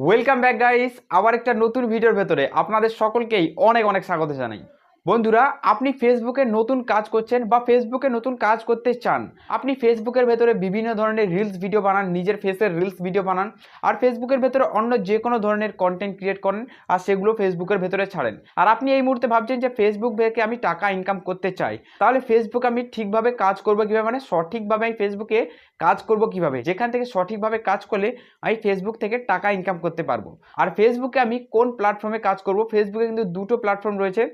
Welcome back guys আবার একটা নতুন ভিডিওর ভেতরে আপনাদের সকলকেই অনেক অনেক স্বাগত জানাই। বন্ধুরা, আপনি ফেসবুকে নতুন কাজ করছেন বা ফেসবুকে নতুন কাজ করতে চান, আপনি ফেসবুকের ভেতরে বিভিন্ন ধরনের রিলস ভিডিও বানান, নিজের ফেসের রিলস ভিডিও বানান, আর ফেসবুকের ভেতরে অন্য যে কোনো ধরনের কন্টেন্ট ক্রিয়েট করেন, আর সেগুলো ফেসবুকের ভেতরে ছাড়েন। আর আপনি এই মুহূর্তে ভাবছেন যে ফেসবুক থেকে আমি টাকা ইনকাম করতে চাই, তাহলে ফেসবুক আমি ঠিকভাবে কাজ করব কীভাবে? মানে সঠিকভাবে আমি ফেসবুকে কাজ করব কীভাবে? যেখান থেকে সঠিকভাবে কাজ করলে আমি ফেসবুক থেকে টাকা ইনকাম করতে পারব। আর ফেসবুকে আমি কোন প্ল্যাটফর্মে কাজ করব? ফেসবুকে কিন্তু দুটো প্ল্যাটফর্ম রয়েছে।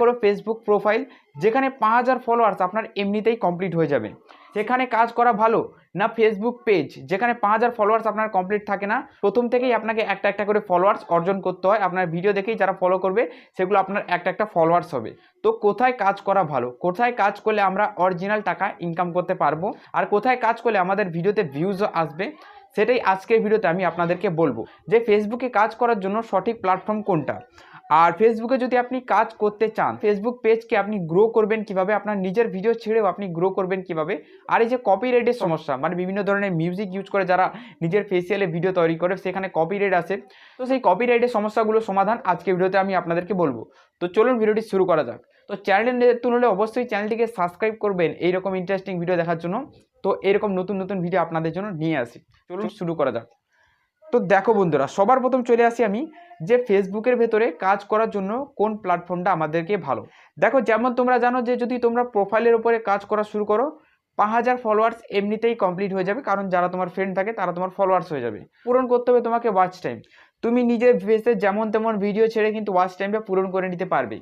হলো ফেসবুক প্রোফাইল যেখানে পাঁচ হাজার ফলোয়ার্স আপনার এমনিতেই কমপ্লিট হয়ে যাবে। সেখানে কাজ করা ভালো না ফেসবুক পেজ যেখানে পাঁচ হাজার ফলোয়ার্স আপনার কমপ্লিট থাকে না, প্রথম থেকেই আপনাকে একটা একটা করে ফলোয়ার্স অর্জন করতে হয়। আপনার ভিডিও দেখেই যারা ফলো করবে, সেগুলো আপনার একটা একটা ফলোয়ার্স হবে। তো কোথায় কাজ করা ভালো? কোথায় কাজ করলে আমরা অরিজিনাল টাকা ইনকাম করতে পারব? আর কোথায় কাজ করলে আমাদের ভিডিওতে ভিউজও আসবে? সেটাই আজকের ভিডিওতে আমি আপনাদেরকে বলব। যে ফেসবুকে কাজ করার জন্য সঠিক প্ল্যাটফর্ম কোনটা? আর ফেসবুকে যদি আপনি কাজ করতে চান ফেসবুক পেজকে আপনি গ্রো করবেন কীভাবে আপনার নিজের ভিডিও ছেড়েও আপনি গ্রো করবেন কীভাবে আর এই যে কপিরাইটের সমস্যা মানে বিভিন্ন ধরনের মিউজিক ইউজ করে যারা নিজের ফেসিয়ালে ভিডিও তৈরি করে সেখানে কপিরাইট আছে তো সেই কপিরাইটের সমস্যাগুলোর সমাধান আজকে ভিডিওতে আমি আপনাদেরকে বলব। তো চলুন ভিডিওটি শুরু করা যাক। তো চ্যানেল নতুন হলে অবশ্যই চ্যানেলটিকে সাবস্ক্রাইব করবেন এইরকম ইন্টারেস্টিং ভিডিও দেখার জন্য। তো এরকম নতুন নতুন ভিডিও আপনাদের জন্য নিয়ে আসি। চলুন শুরু করা যাক। তো দেখো বন্ধুরা, সবার প্রথম চলে আসি আমি যে ফেসবুকের ভেতরে কাজ করার জন্য কোন প্ল্যাটফর্মটা আমাদেরকে ভালো। দেখো, যেমন তোমরা জানো যে যদি তোমরা প্রোফাইলের উপরে কাজ করা শুরু করো, পাঁচ হাজার ফলোয়ার্স এমনিতেই কমপ্লিট হয়ে যাবে, কারণ যারা তোমার ফ্রেন্ড থাকে তারা তোমার ফলোয়ার্স হয়ে যাবে। পূরণ করতে হবে তোমাকে ওয়াচ টাইম তুমি নিজের ফেসে যেমন তেমন ভিডিও ছেড়ে কিন্তু ওয়াচ টাইমটা পূরণ করে নিতে পারবে।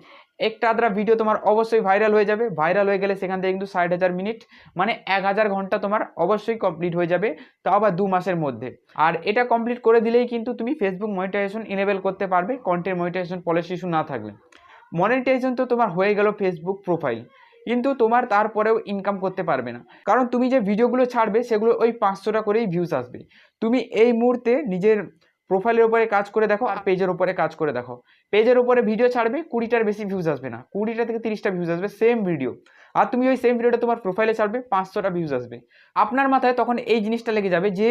একটা আদ্রা ভিডিও তোমার অবশ্যই ভাইরাল হয়ে যাবে। ভাইরাল হয়ে গেলে সেখান থেকে কিন্তু ষাট হাজার মিনিট মানে এক হাজার ঘণ্টা তোমার অবশ্যই কমপ্লিট হয়ে যাবে তাও আবার দু মাসের মধ্যে। আর এটা কমপ্লিট করে দিলেই কিন্তু তুমি ফেসবুক মনিটাইজেশন ইনেবল করতে পারবে কন্টেন্ট মনিটাইজেশন পলিসি ইস্যু না থাকলে। মনিটাইজেশন তো তোমার হয়ে গেল ফেসবুক প্রোফাইল কিন্তু তোমার তারপরেও ইনকাম করতে পারবে না। কারণ তুমি যে ভিডিওগুলো ছাড়বে, সেগুলো ওই পাঁচশোটা করেই ভিউজ আসবে। তুমি এই মুহূর্তে নিজের প্রোফাইলের উপরে কাজ করে দেখো আর পেজের উপরে কাজ করে দেখো। পেজের উপরে ভিডিও ছাড়বে কুড়িটার বেশি ভিউজ আসবে না। কুড়িটা থেকে তিরিশটা ভিউজ আসবে সেম ভিডিও আর তুমি ওই সেম ভিডিওটা তোমার প্রোফাইলে ছাড়বে পাঁচশোটা ভিউজ আসবে। আপনার মাথায় তখন এই জিনিসটা লেগে যাবে যে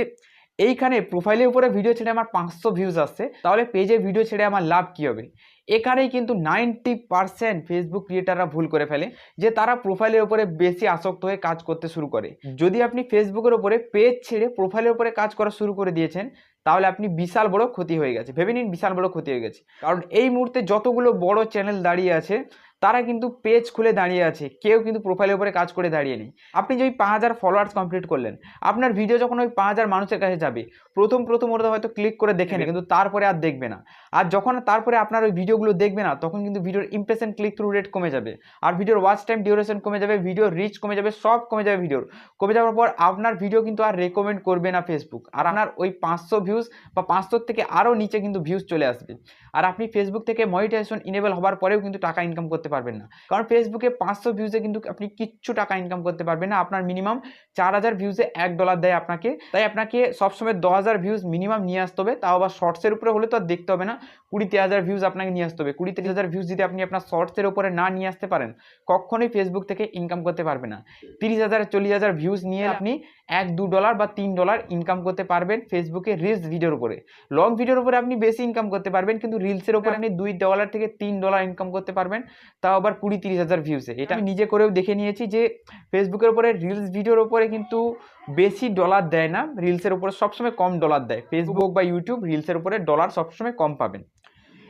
এইখানে প্রোফাইলের উপরে ভিডিও ছেড়ে আমার পাঁচশো ভিউজ আসছে তাহলে পেজে ভিডিও ছেড়ে আমার লাভ কী হবে? এখানেই কিন্তু নাইনটি পারসেন্ট ফেসবুক ক্রিয়েটাররা ভুল করে ফেলে যে তারা প্রোফাইলের উপরে বেশি আসক্ত হয়ে কাজ করতে শুরু করে। যদি আপনি ফেসবুকের উপরে পেজ ছেড়ে প্রোফাইলের উপরে কাজ করা শুরু করে দিয়েছেন তাহলে আপনি বিশাল বড় ক্ষতি হয়ে গেছে। ভেবে নিন বিশাল বড় ক্ষতি হয়ে গেছে। কারণ এই মুহূর্তে যতগুলো বড় চ্যানেল দাঁড়িয়ে আছে তারা কিন্তু পেজ খুলে দাঁড়িয়ে আছে। কেউ কিন্তু প্রোফাইলের উপরে কাজ করে দাঁড়িয়ে নেই। আপনি যে ওই পাঁচ হাজার ফলোয়ার্স কমপ্লিট করলেন, আপনার ভিডিও যখন ওই পাঁচ হাজার মানুষের কাছে যাবে, প্রথম প্রথম ওরা হয়তো ক্লিক করে দেখে নেবে, কিন্তু তারপরে আর দেখবে না। আর যখন তারপরে আপনার ওই ভিডিওগুলো দেখবে না, তখন কিন্তু ভিডিওর ইমপ্রেশন ক্লিক থ্রু রেট কমে যাবে। আর ভিডিওর ওয়াচ টাইম ডিউরেশন কমে যাবে ভিডিওর রিচ কমে যাবে, সব কমে যাবে ভিডিওর কমে যাওয়ার পর আপনার ভিডিও কিন্তু আর রেকমেন্ড করবে না ফেসবুক আর আপনার ওই পাঁচশো ভিউজ বা পাঁচশোর থেকে আরও নিচে কিন্তু ভিউজ চলে আসবে। আর আপনি ফেসবুক থেকে মনিটাইজেশন ইনেবল হওয়ার পরেও কিন্তু টাকা ইনকাম করতে পারবেন না। কারণ ফেসবুকে পাঁচশো ভিউজে কিন্তু আপনি কিচ্ছু টাকা ইনকাম করতে পারবেন না। আপনার মিনিমাম চার হাজার ভিউজে এক ডলার দেয় আপনাকে। তাই আপনাকে সবসময় দশ হাজার ভিউজ মিনিমাম নিয়ে আসতে হবে। তাও আবার শর্টসের উপরে হলে তো আর দেখতে হবে না। কুড়ি তিরিশ হাজার ভিউজ আপনাকে নিয়ে আসতে হবে। কুড়ি তিরিশ হাজার ভিউজ যদি আপনি আপনার শর্টসের উপরে না নিয়ে আসতে পারেন কখনোই ফেসবুক থেকে ইনকাম করতে পারবে না। তিরিশ হাজার চল্লিশ হাজার ভিউজ নিয়ে আপনি এক দু ডলার বা তিন ডলার ইনকাম করতে পারবেন ফেসবুকে রিলস ভিডিওর উপরে। লং ভিডিওর উপরে আপনি বেশি ইনকাম করতে পারবেন কিন্তু রিলসের উপরে আপনি দুই ডলার থেকে তিন ডলার ইনকাম করতে পারবেন তাও আবার কুড়ি তিরিশ হাজার ভিউসে এটা আমি নিজে করেও দেখে নিয়েছি যে ফেসবুকের ওপরে রিলস ভিডিওর ওপরে কিন্তু বেশি ডলার দেয় না রিলসের ওপরে সবসময় কম ডলার দেয়। ফেসবুক বা ইউটিউব রিলসের ওপরে ডলার সবসময় কম পাবেন।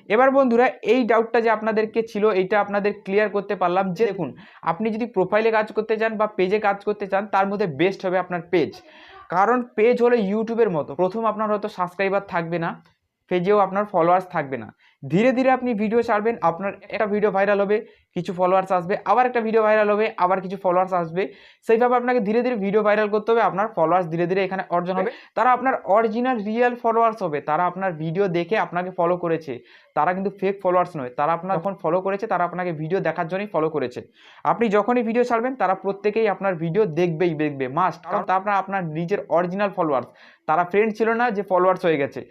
এবার বন্ধুরা এই ডাউটটা যে আপনাদেরকে ছিল এইটা আপনাদের ক্লিয়ার করতে পারলাম যে দেখুন আপনি যদি প্রোফাইলে কাজ করতে চান বা পেজে কাজ করতে চান তার মধ্যে বেস্ট হবে আপনার পেজ কারণ পেজ হলো ইউটিউবের মতো। প্রথম আপনার হয়তো সাবস্ক্রাইবার থাকবে না। পেজেও আপনার ফলোয়ার্স থাকবে না। ধীরে ধীরে আপনি ভিডিও ছাড়বেন আপনার একটা ভিডিও ভাইরাল হবে কিছু ফলোয়ার্স আসবে আবার একটা ভিডিও ভাইরাল হবে আবার কিছু ফলোয়ার্স আসবে। সেইভাবে আপনাকে ধীরে ধীরে ভিডিও ভাইরাল করতে হবে আপনার ফলোয়ার্স ধীরে ধীরে এখানে অর্জন হবে। তারা আপনার অরিজিনাল রিয়েল ফলোয়ার্স হবে তারা আপনার ভিডিও দেখে আপনাকে ফলো করেছে। তারা কিন্তু ফেক ফলোয়ার্স নয় তারা আপনার যখন ফলো করেছে তারা আপনাকে ভিডিও দেখার জন্যই ফলো করেছে। আপনি যখনই ভিডিও ছাড়বেন তারা প্রত্যেকেই আপনার ভিডিও দেখবেই দেখবে মাস্ট কারণ তা আপনার আপনার নিজের অরিজিনাল ফলোয়ার্স তারা ফ্রেন্ড ছিল না যে ফলোয়ার্স হয়ে গেছে।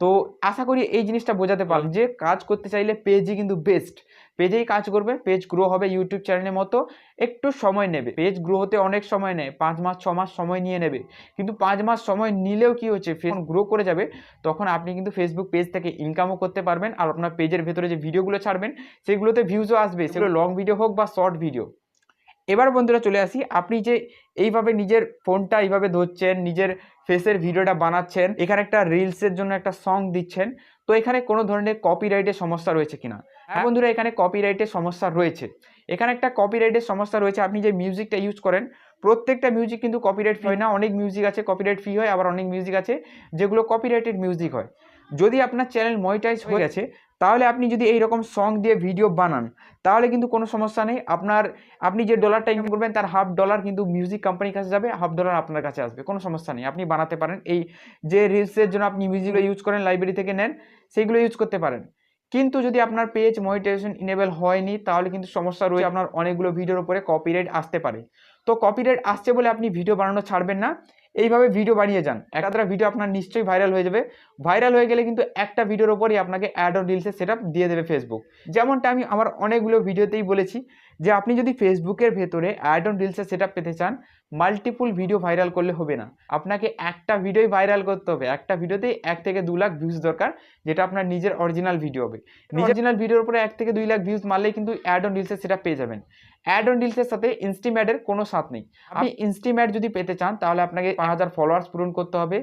তো আশা করি এই জিনিসটা বোঝাতে পারলাম যে কাজ করতে চাইলে পেজই কিন্তু বেস্ট পেজেই কাজ করবে পেজ গ্রো হবে ইউটিউব চ্যানেলের মতো। একটু সময় নেবে। পেজ গ্রো হতে অনেক সময় নেয়। পাঁচ মাস ছ মাস সময় নিয়ে নেবে। কিন্তু পাঁচ মাস সময় নিলেও কি হচ্ছে? ফেস গ্রো করে যাবে তখন আপনি কিন্তু ফেসবুক পেজ থেকে ইনকামও করতে পারবেন। আর আপনার পেজের ভেতরে যে ভিডিওগুলো ছাড়বেন সেগুলোতে ভিউজও আসবে। সেগুলো লং ভিডিও হোক বা শর্ট ভিডিও এবার বন্ধুরা চলে আসি। আপনি যে এইভাবে নিজের ফোনটা এইভাবে ধরছেন নিজের ফেসের ভিডিওটা বানাচ্ছেন এখানে একটা রিলসের জন্য একটা সং দিচ্ছেন তো এখানে কোনো ধরনের কপিরাইটের সমস্যা রয়েছে কিনা? হ্যাঁ। বন্ধুরা এখানে কপিরাইটের সমস্যা রয়েছে। এখানে একটা কপিরাইটের সমস্যা রয়েছে। আপনি যে মিউজিকটা ইউজ করেন প্রত্যেকটা মিউজিক কিন্তু কপিরাইট ফি হয় না। অনেক মিউজিক আছে কপিরাইট ফি হয় আবার অনেক মিউজিক আছে যেগুলো কপিরাইটেড মিউজিক হয়। যদি আপনার চ্যানেল মনিটাইজ হয়ে গেছে তাহলে আপনি যদি এই রকম সং দিয়ে ভিডিও বানান, তাহলে কিন্তু কোনো সমস্যা নেই। আপনার, আপনি যে ডলারটা ইনকাম করবেন, তার হাফ ডলার কিন্তু মিউজিক কোম্পানির কাছে যাবে হাফ ডলার আপনার কাছে আসবে। কোনো সমস্যা নেই, আপনি বানাতে পারেন। এই যে রিলসের জন্য আপনি মিউজিকগুলো ইউজ করেন লাইব্রেরি থেকে নেন সেইগুলো ইউজ করতে পারেন। কিন্তু যদি আপনার পেজ মনিটাইজেশন ইনেবল হয়নি, তাহলে কিন্তু সমস্যা রয়েছে। আপনার অনেকগুলো ভিডিওর উপরে কপিরাইট আসতে পারে। তো কপিরাইট আসছে বলে আপনি ভিডিও বানানো ছাড়বেন না। এইভাবে ভিডিও বানিয়ে যান। একটা ভিডিও আপনার নিশ্চয়ই ভাইরাল হয়ে যাবে। ভাইরাল হয়ে গেলে কিন্তু একটা ভিডিওর ওপরই আপনাকে অ্যাড অন রিলসের সেট দিয়ে দেবে ফেসবুক যেমনটা আমি আমার অনেকগুলো ভিডিওতেই বলেছি যে আপনি যদি ফেসবুকের ভেতরে অ্যাড অন রিলসের সেট পেতে চান মাল্টিপুল ভিডিও ভাইরাল করলে হবে না। আপনাকে একটা ভিডিওই ভাইরাল করতে হবে। একটা ভিডিওতেই এক থেকে দু লাখ ভিউজ দরকার যেটা আপনার নিজের অরিজিনাল ভিডিও হবে। নিজের অরিজিনাল ভিডিওর উপরে এক থেকে দুই লাখ ভিউজ মারলেই কিন্তু অ্যাড অন রিলসের সেটা পেয়ে যাবেন। অ্যাড অন ডিলসের সাথে ইনস্টিম্যাডের কোনো সাথ নেই। আপনি ইনস্টিম্যাড যদি পেতে চান তাহলে আপনাকে পাঁচ হাজার ফলোয়ার্স পূরণ করতে হবে।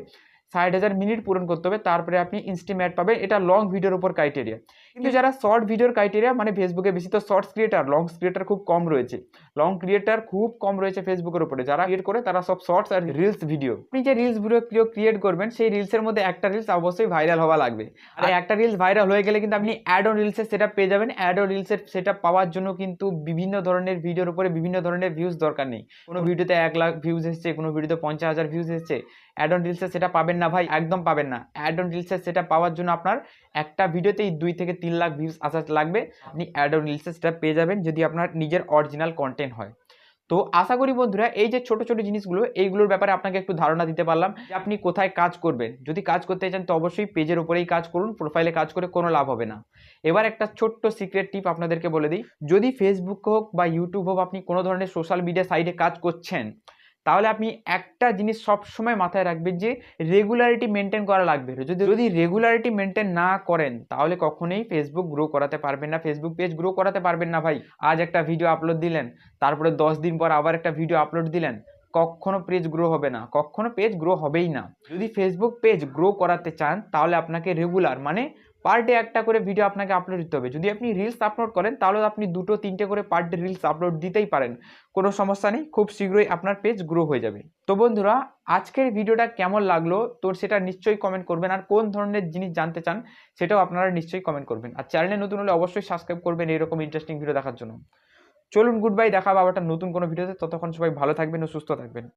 ষাট হাজার মিনিট পূরণ করতে হবে তারপরে আপনি ইনস্টিম্যাট পাবেন। এটা লং ভিডিওর উপর ক্রাইটেরিয়া কিন্তু যারা শর্ট ভিডিওর ক্রাইটেরিয়া মানে ফেসবুকে বেশি তো শর্টস ক্রিয়েটার লং ক্রিয়েটার খুব কম রয়েছে। লং ক্রিয়েটার খুব কম রয়েছে ফেসবুকের উপরে। যারা ক্রিয়েট করে তারা সব শর্টস আর রিলস ভিডিও আপনি যে রিলস ভিডিও ক্রিয়েট করবেন সেই রিলসের মধ্যে একটা রিলস অবশ্যই ভাইরাল হওয়া লাগবে। আর একটা রিলস ভাইরাল হয়ে গেলে কিন্তু আপনি অ্যাড অন রিলসের সেটা পেয়ে যাবেন। অ্যাড অন রিলসের সেটা পাওয়ার জন্য কিন্তু বিভিন্ন ধরনের ভিডিওর উপরে বিভিন্ন ধরনের ভিউজ দরকার নেই। কোনো ভিডিওতে এক লাখ ভিউজ এসছে কোনো ভিডিওতে পঞ্চাশ হাজার ভিউজ এসছে। অ্যাড অন রিলসে সেটা পাবেন না ভাই, একদম পাবেন না। অ্যাড অন রিলসে সেটা পাওয়ার জন্য আপনার একটা ভিডিওতেই দুই থেকে তিন লাখ ভিউজ আসা লাগবে। আপনি অ্যাড অন রিলসে সেটা পেয়ে যাবেন যদি আপনার নিজের অরিজিনাল কন্টেন্ট হয়। তো আশা করি বন্ধুরা, এই যে ছোট ছোট জিনিসগুলো, এইগুলোর ব্যাপারে আপনাকে একটু ধারণা দিতে পারলাম যে আপনি কোথায় কাজ করবেন। যদি কাজ করতে চান তো অবশ্যই পেজের উপরেই কাজ করুন প্রোফাইলে কাজ করে কোনো লাভ হবে না। এবার একটা ছোট্ট সিক্রেট টিপ আপনাদেরকে বলে দিই। যদি ফেসবুক হোক বা ইউটিউব হোক, আপনি কোনো ধরনের সোশ্যাল মিডিয়া সাইটে কাজ করছেন তাহলে আপনি একটা জিনিস সবসময় মাথায় রাখবেন যে রেগুলারিটি মেনটেন করা লাগবে। যদি যদি রেগুলারিটি মেনটেন না করেন তাহলে কখনোই ফেসবুক গ্রো করাতে পারবেন না। ফেসবুক পেজ গ্রো করাতে পারবেন না ভাই। আজ একটা ভিডিও আপলোড দিলেন তারপরে দশ দিন পর আবার একটা ভিডিও আপলোড দিলেন। কখনো পেজ গ্রো হবে না। কখনো পেজ গ্রো হবেই না। যদি ফেসবুক পেজ গ্রো করাতে চান তাহলে আপনাকে রেগুলার মানে পার ডে একটা করে ভিডিও আপনাকে আপলোড দিতে হবে। যদি আপনি রিলস আপলোড করেন, তাহলে আপনি দুটো, তিনটে করে পার ডে রিলস আপলোড দিতেই পারেন। কোনো সমস্যা নেই, খুব শীঘ্রই আপনার পেজ গ্রো হয়ে যাবে। তো বন্ধুরা, আজকের ভিডিওটা কেমন লাগল? তো সেটা নিশ্চয়ই কমেন্ট করবেন। আর কোন ধরনের জিনিস জানতে চান, সেটাও আপনারা নিশ্চয়ই কমেন্ট করবেন। আর চ্যানেলে নতুন হলে অবশ্যই সাবস্ক্রাইব করবেন এরকম ইন্টারেস্টিং ভিডিও দেখার জন্য। চলুন গুড বাই দেখা আবার একটা নতুন কোনো ভিডিওতে ততক্ষণ সবাই ভালো থাকবেন ও সুস্থ থাকবেন।